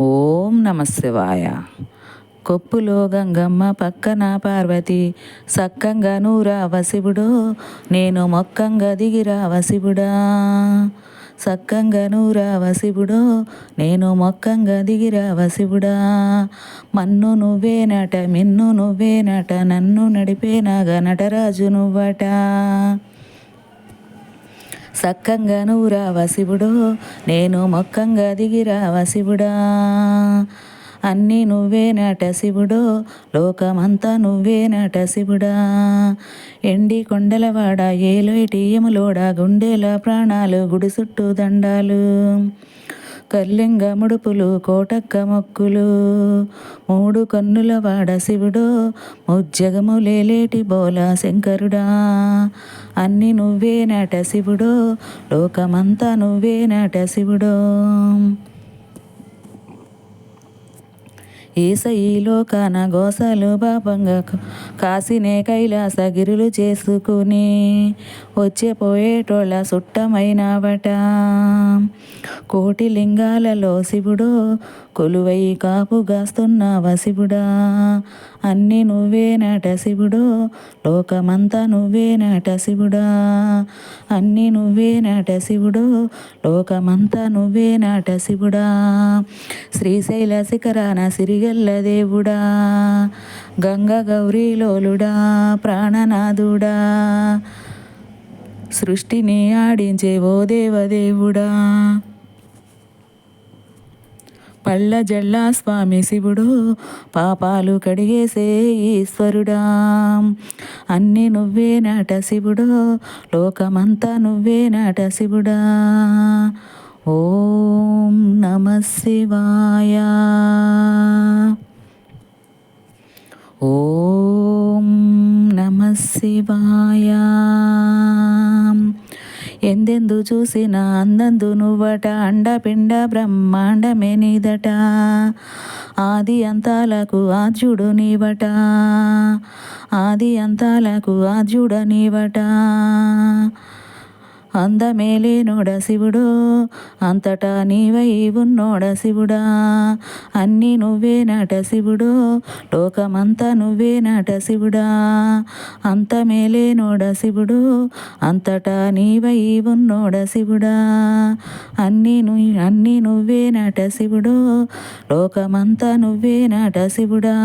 ఓం నమశివాయ కొప్పులో గంగమ్మ పక్కన పార్వతి. సక్కంగా నూరావ శివుడు. నేను మొక్కంగా దిగిరావ శివుడా. సక్కంగా నూరావ శివుడు. నేను మొక్కంగా దిగిరావ శివుడా. మన్ను నువ్వేనట మిన్ను నువ్వేనట నన్ను నడిపేనాగా నటరాజు నువ్వట. సక్కంగా నువ్వు రావా శివుడు నేను మొక్కంగా దిగిరావ శివుడా అన్నీ నువ్వే నట శివుడు లోకమంతా నువ్వే నాట శివుడా ఎండి కొండలవాడ ఏలోటి ఎములోడ గుండెల ప్రాణాలు గుడి చుట్టూ దండాలు. కర్లింగ ముడుపులు కోటక్క మొక్కులు. మూడు కన్నుల వాడ శివుడు ముజ్జగము లేలేటి బోల శంకరుడా. అన్ని నువ్వే నాట శివుడు లోకమంతా నువ్వే నాట శివుడు. ఈసయిలో కాన గోసలు పాపంగా కాసినే కైలాసగిరులు చేసుకుని వచ్చే పోయేటోళ్ళ సుట్టమైనవట. కోటి లింగాలలో శివుడు కొలువై కాపుగాస్తున్నావ శివుడా? అన్ని నువ్వే నట శివుడు లోకమంతా నువ్వేనట శివుడా? అన్ని నువ్వే నట శివుడు లోకమంతా నువ్వేనట శివుడా? శ్రీశైల శిఖరాన గల్ల దేవుడా గంగ గౌరీలోలుడా ప్రాణనాథుడా. సృష్టిని ఆడించే ఓ దేవదేవుడా. పళ్ళ జల్లా స్వామి శివుడు పాపాలు కడిగేసే ఈశ్వరుడా. అన్ని నువ్వే నాట శివుడు లోకమంతా నువ్వే నాట శివుడా. ఓం నమ శివాయ. ఓం నమ శివాయ. ఎందెందు చూసిన అందందు నువ్వట అండపిండ బ్రహ్మాండమే నీదట. ఆది అంతాలకు ఆద్యుడు నీవట. ఆది అంతాలకు ఆద్యుడ నీవట. అందమేలేనోడ శివుడు అంతటా నీవై ఉన్నోడ శివుడా. అన్నీ నువ్వే నాట శివుడు లోకమంతా నువ్వే నాట శివుడా అంతమేలేనోడ శివుడు అంతటా నీవై ఉన్నోడ శివుడా. అన్నీ ను అన్నీ నువ్వే నాట శివుడు లోకమంతా నువ్వే నాట శివుడా